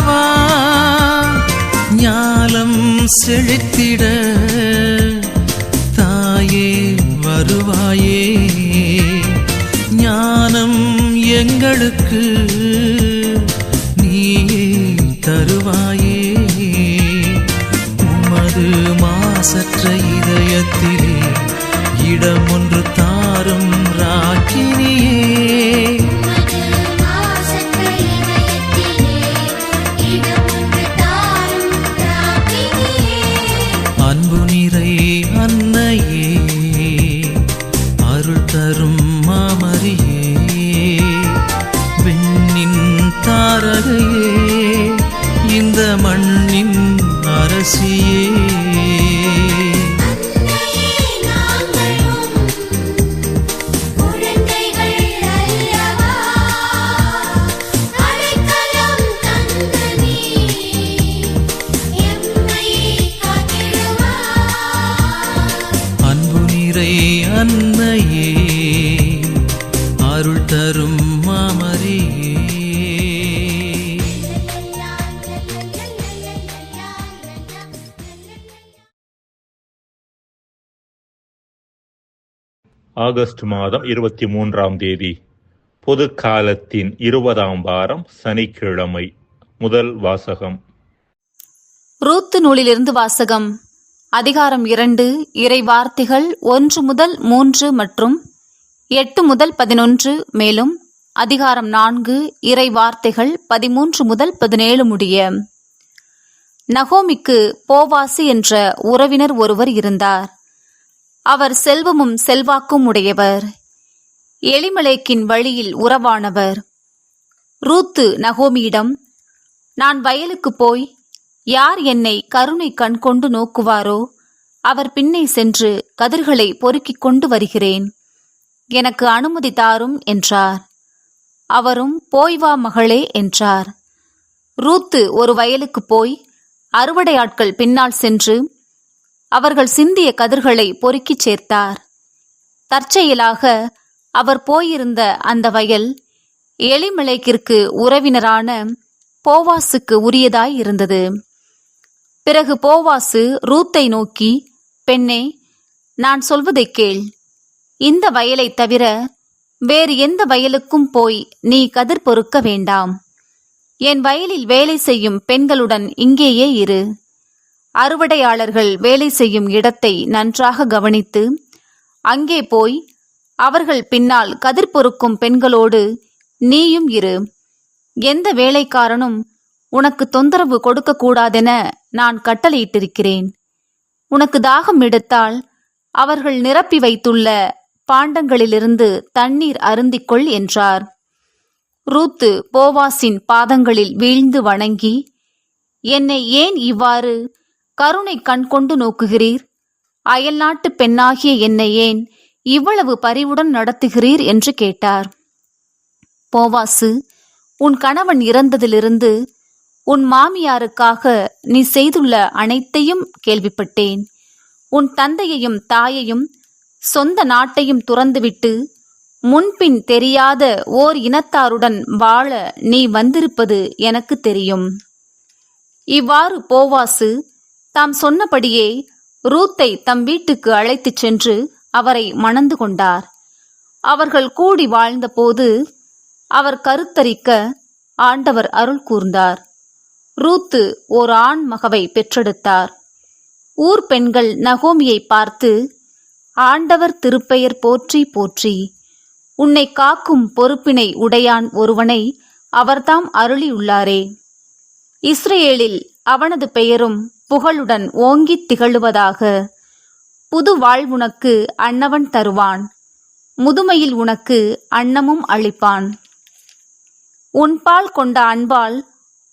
அல்லவா ஞாலம் செழித்திட தாயே வருவாயே. ஞானம் எங்களுக்கு நீயே தருவாயே. உமது மாசற்ற இதயத்திலே இடம் ஒன்று தாரும் நிறை அன்னையே அருள் தரும் மாமரியே. ஆகஸ்ட் மாதம் இருபத்தி மூன்றாம் தேதி பொது காலத்தின் இருபதாம் வாரம் சனிக்கிழமை முதல் வாசகம். ரூத்து நூலிலிருந்து வாசகம். அதிகாரம் இரண்டு இறை வார்த்தைகள் ஒன்று முதல் மூன்று மற்றும் எட்டு முதல் பதினொன்று மேலும் அதிகாரம் நான்கு இறை வார்த்தைகள் பதிமூன்று முதல் பதினேழு முடிய. நகோமிக்கு போவாசி என்ற உறவினர் ஒருவர் இருந்தார். அவர் செல்வமும் செல்வாக்கும் உடையவர். எலிமலேக்கின் வழியில் உறவானவர். ரூத்து நகோமியிடம் நான் வயலுக்கு போய் யார் என்னை கருணை கண் கொண்டு நோக்குவாரோ அவர் பின்னே சென்று கதிர்களை பொறுக்கிக் கொண்டு வருகிறேன். எனக்கு அனுமதி தாரும் என்றார். அவரும் போய் வா மகளே என்றார். ரூத்து ஒரு வயலுக்கு போய் அறுவடை ஆட்கள் பின்னால் சென்று அவர்கள் சிந்திய கதிர்களை பொறுக்கிச் சேர்த்தார். தற்செயலாக அவர் போயிருந்த அந்த வயல் எலிமலைக்கிற்கு உறவினரான போவாசுக்கு உரியதாய் இருந்தது. பிறகு போவாசு ரூத்தை நோக்கி பெண்ணே நான் சொல்வதைக் கேள். இந்த வயலைத் தவிர வேறு எந்த வயலுக்கும் போய் நீ கதிர் பொறுக்க வேண்டாம். என் வயலில் வேலை செய்யும் பெண்களுடன் இங்கேயே இரு. அறுவடையாளர்கள் வேலை செய்யும் இடத்தை நன்றாக கவனித்து அங்கே போய் அவர்கள் பின்னால் கதிர் பொறுக்கும் பெண்களோடு நீயும் இரு. எந்த வேலைக்காரனும் உனக்கு தொந்தரவு கொடுக்க கூடாதென நான் கட்டளையிட்டிருக்கிறேன். உனக்கு தாகம் எடுத்தால் அவர்கள் நிரப்பி வைத்துள்ள பாண்டங்களிலிருந்து தண்ணீர் அருந்திக்கொள் என்றார். ரூத்து போவாசின் பாதங்களில் வீழ்ந்து வணங்கி என்னை ஏன் இவ்வாறு கருணை கண் கொண்டு நோக்குகிறீர் அயல்நாட்டு பெண்ணாகிய என்னை ஏன் இவ்வளவு பரிவுடன் நடத்துகிறீர்? என்று கேட்டார். போவாசு உன் கணவன் இறந்ததிலிருந்து உன் மாமியாருக்காக நீ செய்துள்ள அனைத்தையும் கேள்விப்பட்டேன். உன் தந்தையையும் தாயையும் சொந்த நாட்டையும் துறந்துவிட்டு முன்பின் தெரியாத ஓர் இனத்தாருடன் வாழ நீ வந்திருப்பது எனக்கு தெரியும். இவ்வாறு போவாசு தாம் சொன்னபடியே ரூத்தை தம் வீட்டுக்கு அழைத்துச் சென்று அவரை மணந்து கொண்டார். அவர்கள் கூடி வாழ்ந்தபோது அவர் கருத்தரிக்க ஆண்டவர் அருள் கூர்ந்தார். ரூத்து ஓர் ஆண் மகவை பெற்றெடுத்தார். ஊர் பெண்கள் நகோமியை பார்த்து ஆண்டவர் திருப்பெயர் போற்றி போற்றி. உன்னை காக்கும் பொறுப்பினை உடையான் ஒருவனை அவர்தாம் அருளியுள்ளாரே. இஸ்ரேலில் அவனது பெயரும் புகழுடன் ஓங்கித் திகழுவதாக. புது வாழ்வுனக்கு அன்னவன் தருவான். முதுமையில் உனக்கு அன்னமும் அளிப்பான். உன்பால் கொண்ட அன்பால்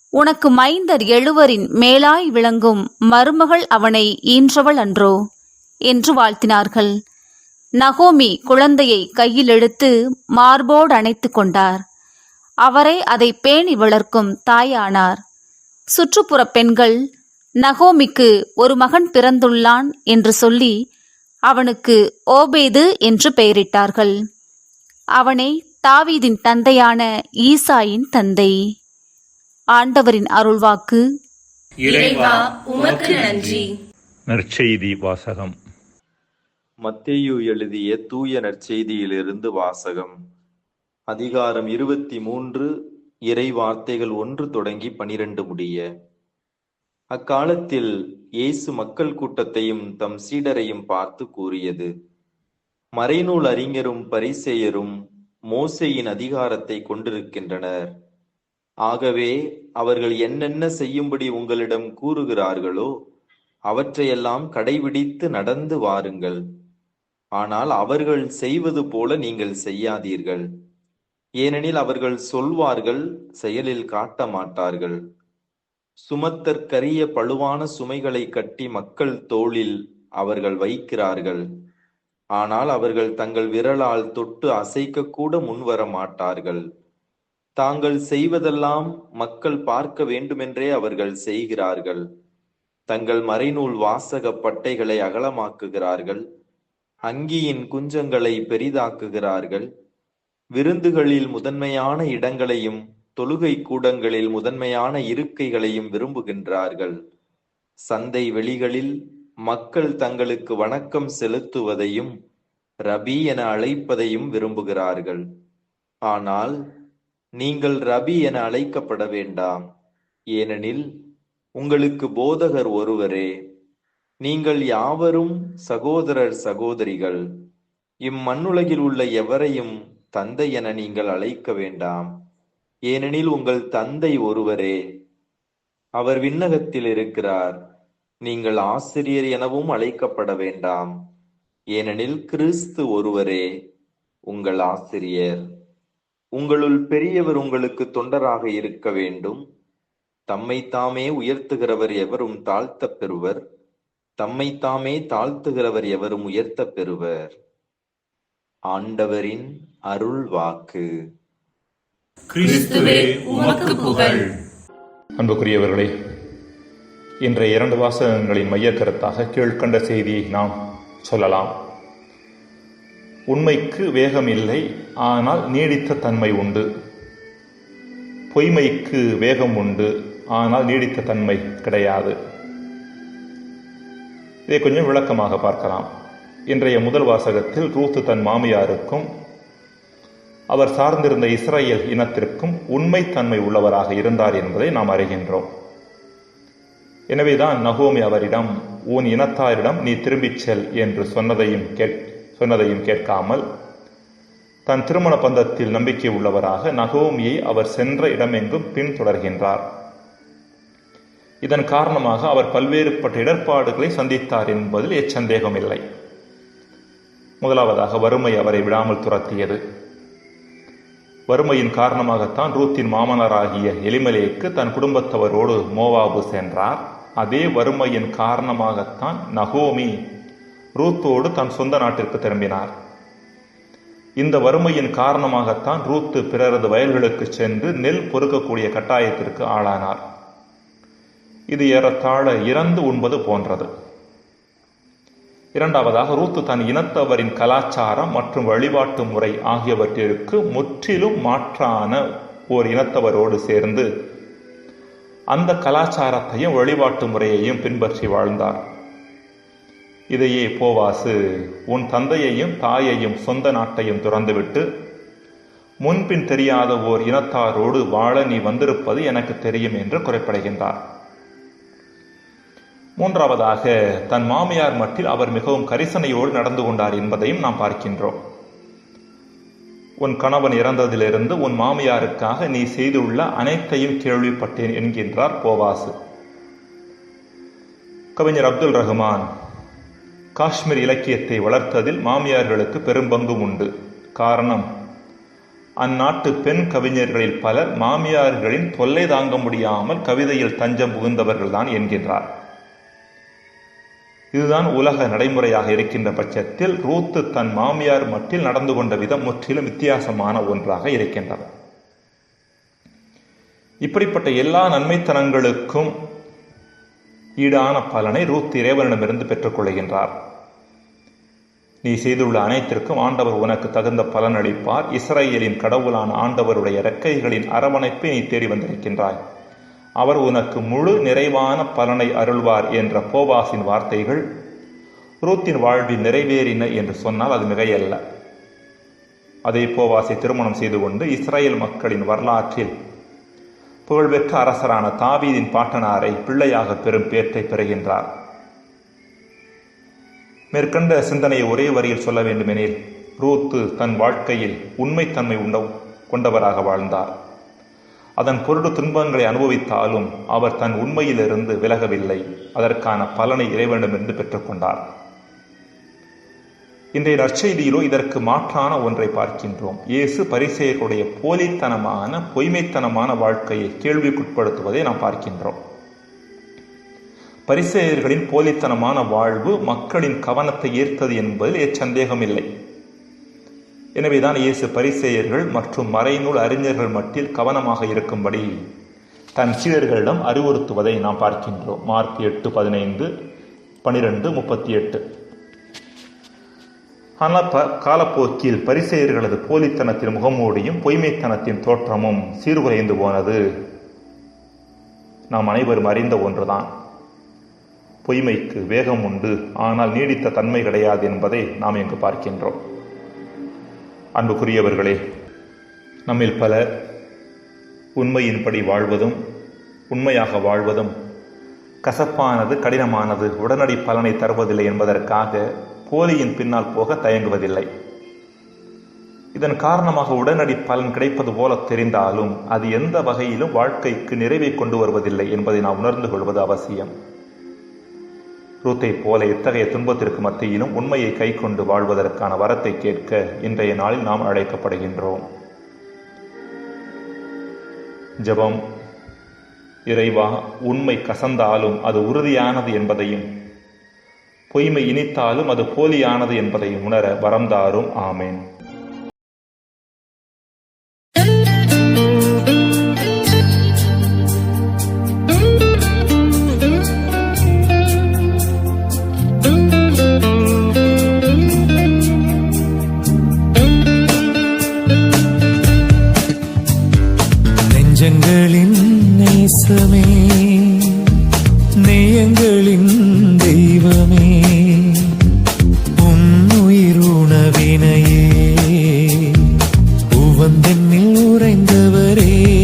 உனக்கு மைந்தர் எழுவரின் மேலாய் விளங்கும் மருமகள் அவனை ஈன்றவள் அன்றோ? என்று வாழ்த்தினார்கள். நகோமி குழந்தையை கையில் எடுத்து மார்போடு அணைத்து கொண்டார். அவரே அதை பேணி வளர்க்கும் தாயானார். சுற்றுப்புற பெண்கள் நகோமிக்கு ஒரு மகன் பிறந்துள்ளான் என்று சொல்லி அவனுக்கு ஓபேது என்று பெயரிட்டார்கள். அவனே தாவீதின் தந்தையான ஈசாயின் தந்தை. ஆண்டவரின் அருள்வாக்கு. இறைவா உமக்கு நன்றி. நற்செய்தி வாசகம். மத்தேயு எழுதிய தூய நற்செய்தியிலிருந்து வாசகம். அதிகாரம் இருபத்தி மூன்று இறை வார்த்தைகள் ஒன்று தொடங்கி பனிரெண்டு முடிய. அக்காலத்தில் இயேசு மக்கள் கூட்டத்தையும் தம் சீடரையும் பார்த்து கூறியது மறைநூல் அறிஞரும் பரிசேயரும் மோசேயின் அதிகாரத்தை கொண்டிருக்கின்றனர். ஆகவே அவர்கள் என்னென்ன செய்யும்படி உங்களிடம் கூறுகிறார்களோ அவற்றையெல்லாம் கடைபிடித்து நடந்து வாருங்கள். ஆனால் அவர்கள் செய்வது போல நீங்கள் செய்யாதீர்கள். ஏனெனில் அவர்கள் சொல்வார்கள் செயலில் காட்ட மாட்டார்கள். சுமத்தற்கரிய பழுவான சுமைகளை கட்டி மக்கள் தோளில் அவர்கள் வைக்கிறார்கள். ஆனால் அவர்கள் தங்கள் விரலால் தொட்டு அசைக்க கூட முன்வர மாட்டார்கள். தாங்கள் செய்வதெல்லாம் மக்கள் பார்க்க வேண்டுமென்றே அவர்கள் செய்கிறார்கள். தங்கள் மறைநூல் வாசக பட்டைகளை அகலமாக்குகிறார்கள். அங்கியின் குஞ்சங்களை பெரிதாக்குகிறார்கள். விருந்துகளில் முதன்மையான இடங்களையும் தொழுகை கூடங்களில் முதன்மையான இருக்கைகளையும் விரும்புகின்றார்கள். சந்தை வெளிகளில் மக்கள் தங்களுக்கு வணக்கம் செலுத்துவதையும் ரபி என அழைப்பதையும் விரும்புகிறார்கள். ஆனால் நீங்கள் ரபி என அழைக்கப்பட வேண்டாம். ஏனெனில் உங்களுக்கு போதகர் ஒருவரே. நீங்கள் யாவரும் சகோதரர் சகோதரிகள். இம்மண்ணுலகில் உள்ள எவரையும் தந்தை என நீங்கள் அழைக்க வேண்டாம். ஏனெனில் உங்கள் தந்தை ஒருவரே. அவர் விண்ணகத்தில் இருக்கிறார். நீங்கள் ஆசிரியர் எனவும் அழைக்கப்பட வேண்டாம். ஏனெனில் கிறிஸ்து ஒருவரே. உங்கள் ஆசிரியர். உங்களுள் பெரியவர் உங்களுக்கு தொண்டராக இருக்க வேண்டும். தம்மை தாமே உயர்த்துகிறவர் எவரும் தாழ்த்தப் பெறுவர். தம்மை தாமே தாழ்த்துகிறவர் எவரும் உயர்த்தப் பெறுவர். ஆண்டவரின் அருள் வாக்கு. கிறிஸ்துவே உமக்கு புகழ். அன்புக்குரியவர்களே இன்றைய இரண்டு வாசகங்களின் மையக் கருத்தாக கீழ்கண்ட செய்தியை நாம் சொல்லலாம். உண்மைக்கு வேகம் இல்லை ஆனால் நீடித்த தன்மை உண்டு. பொய்மைக்கு வேகம் உண்டு ஆனால் நீடித்த தன்மை கிடையாது. இதை கொஞ்சம் விளக்கமாக பார்க்கலாம். இன்றைய முதல் வாசகத்தில் ரூத்து தன் மாமியாருக்கும் அவர் சார்ந்திருந்த இஸ்ரேல் இனத்திற்கும் உண்மைத்தன்மை உள்ளவராக இருந்தார் என்பதை நாம் அறிகின்றோம். எனவேதான் நகோமி அவரிடம் உன் இனத்தாரிடம் நீ திரும்பிச் செல் என்று சொன்னதையும் கேட் சொன்னதையும் கேட்காமல் தன் திருமண பந்தத்தில் நம்பிக்கை உள்ளவராக நகோமியை அவர் சென்ற இடமெங்கும் பின்தொடர்கின்றார். இதன் காரணமாக அவர் பல்வேறுபட்ட இடர்பாடுகளை சந்தித்தார் என்பதில் எச்சந்தேகமில்லை முதலாவதாக வறுமை அவரை விடாமல் துரத்தியது. வறுமையின் காரணமாகத்தான் ரூத்தின் மாமனாராகிய எலிமலேக்கு தன் குடும்பத்தவரோடு மோவாபு சென்றார். அதே வறுமையின் காரணமாகத்தான் நகோமி ரூத்தோடு தன் சொந்த நாட்டிற்கு திரும்பினார். இந்த வறுமையின் காரணமாகத்தான் ரூத்து பிறரது வயல்களுக்கு சென்று நெல் பொறுக்கக்கூடிய கட்டாயத்திற்கு ஆளானார். இது ஏறத்தாழ இறந்து உண்பது போன்றது. இரண்டாவதாக ரூத்து தன் இனத்தவரின் கலாச்சாரம் மற்றும் வழிபாட்டு முறை ஆகியவற்றிற்கு முற்றிலும் மாற்றான ஓர் இனத்தவரோடு சேர்ந்து அந்த கலாச்சாரத்தையும் வழிபாட்டு முறையையும் பின்பற்றி வாழ்ந்தார். இதையே போவாசு உன் தந்தையையும் தாயையும் சொந்த நாட்டையும் துறந்துவிட்டு முன்பின் தெரியாத ஓர் இனத்தாரோடு வாழ நீ வந்திருப்பது எனக்கு தெரியும் என்று குறைப்படைகின்றார். மூன்றாவதாக தன் மாமியார் மட்டில் அவர் மிகவும் கரிசனையோடு நடந்து கொண்டார் என்பதையும் நாம் பார்க்கின்றோம். உன் கணவன் இறந்ததிலிருந்து உன் மாமியாருக்காக நீ செய்துள்ள அனைத்தையும் கேள்விப்பட்டேன் என்கின்றார் போவாசு. கவிஞர் அப்துல் ரஹ்மான் காஷ்மீர் இலக்கியத்தை வளர்த்ததில் மாமியார்களுக்கு பெரும்பங்கு உண்டு. காரணம் அந்நாட்டு பெண் கவிஞர்களில் பலர் மாமியார்களின் தொல்லை தாங்க முடியாமல் கவிதையில் தஞ்சம் புகுந்தவர்கள்தான் என்கின்றார். இதுதான் உலக நடைமுறையாக இருக்கின்ற பட்சத்தில் ரூத்து தன் மாமியார் மட்டில் நடந்து கொண்ட விதம் முற்றிலும் வித்தியாசமான ஒன்றாக இருக்கின்றது. இப்படிப்பட்ட எல்லா நன்மைத்தனங்களுக்கும் ஈடான பலனை ரூத் இறைவனிடமிருந்து பெற்றுக்கொள்கின்றார். நீ செய்துள்ள அனைத்திற்கும் ஆண்டவர் உனக்கு தகுந்த பலன் அளிப்பார். இஸ்ரேலின் கடவுளான ஆண்டவருடைய இறக்கைகளின் அரவணைப்பை நீ தேடி வந்திருக்கின்றாய். அவர் உனக்கு முழு நிறைவான பலனை அருள்வார் என்ற போவாசின் வார்த்தைகள் ரூத்தின் வாழ்வில் நிறைவேறின என்று சொன்னால் அது மிகையல்ல. அதை போவாசை திருமணம் செய்து கொண்டு இஸ்ரேல் மக்களின் வரலாற்றில் புகழ்பெற்ற அரசரான தாவீதின் பாட்டனாரை பிள்ளையாக பெறும் பேற்றை பெறுகின்றார். மேற்கண்ட சிந்தனையை ஒரே வரியில் சொல்ல வேண்டுமெனில் ரூத்து தன் வாழ்க்கையில் உண்மைத்தன்மை உண்ட கொண்டவராக வாழ்ந்தார். அதன் பொருடு துன்பங்களை அனுபவித்தாலும் அவர் தன் உண்மையிலிருந்து விலகவில்லை. அதற்கான பலனை இறைவனிடமிருந்து பெற்றுக்கொண்டார் இன்றைய நற்செய்தியிலோ இதற்கு மாற்றான ஒன்றை பார்க்கின்றோம். இயேசு பரிசேயர்களுடைய போலித்தனமான பொய்மைத்தனமான வாழ்க்கையை கேள்விக்குட்படுத்துவதை நாம் பார்க்கின்றோம். பரிசேயர்களின் போலித்தனமான வாழ்வு மக்களின் கவனத்தை ஈர்த்தது என்பதில் எச்சந்தேகமில்லை எனவேதான் இயேசு பரிசேயர்கள் மற்றும் மறைநூல் அறிஞர்கள் மட்டில் கவனமாக இருக்கும்படி தன் சீடர்களிடம் அறிவுறுத்துவதை நாம் பார்க்கின்றோம். மார்க் எட்டு பதினைந்து பனிரெண்டு முப்பத்தி எட்டு. ஆனால் ப காலப்போக்கில் பரிசெயர்களது போலித்தனத்தின் முகமூடியும் பொய்மைத்தனத்தின் தோற்றமும் சீர்குலைந்து போனது. நாம் அனைவரும் அறிந்த ஒன்றுதான். பொய்மைக்கு வேகம் உண்டு. ஆனால் நீடித்த தன்மை கிடையாது என்பதை நாம் இங்கு பார்க்கின்றோம். அன்புக்குரியவர்களே நம்மில் பலர் உண்மையின்படி வாழ்வதும் உண்மையாக வாழ்வதும் கசப்பானது கடினமானது உடனடி பலனை தருவதில்லை என்பதற்காக போலியின் பின்னால் போக தயங்குவதில்லை. இதன் காரணமாக உடனடி பலன் கிடைப்பது போல தெரிந்தாலும் அது எந்த வகையிலும் வாழ்க்கைக்கு நிறைவை கொண்டு வருவதில்லை என்பதை நாம் உணர்ந்து கொள்வது அவசியம். ரூத்தை போல இத்தகைய துன்பத்திற்கு மத்தியிலும் உண்மையை கை கொண்டு வாழ்வதற்கான வரத்தை கேட்க இன்றைய நாளில் நாம் அழைக்கப்படுகின்றோம். ஜெபம் இறைவா உண்மை கசந்தாலும் அது உறுதியானது என்பதையும் பொய்மை இனித்தாலும் அது போலியானது என்பதை உணர வரம்தாரும். ஆமேன். உணவினையே உவந்தென்னில் உறைந்தவரே.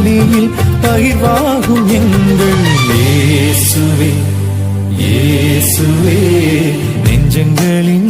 பலியில் பகிர்வாகும் எங்கள் இயேசுவே இயேசுவே நெஞ்சங்களின்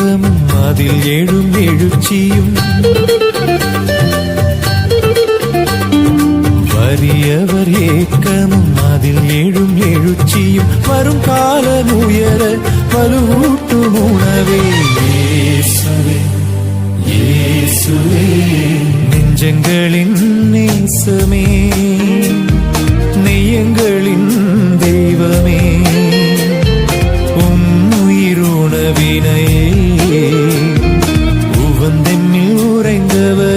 ஏக்கமும் அதில் எழும் எழுச்சியும் வறியவர் ஏக்கமும் அதில் எழும் எழுச்சியும் வரும் காலம் உயர வலுவூட்டும் உணவே. இயேசுவே இயேசுவே நெஞ்சங்களின் நேசமே. உவந்தெம்மில்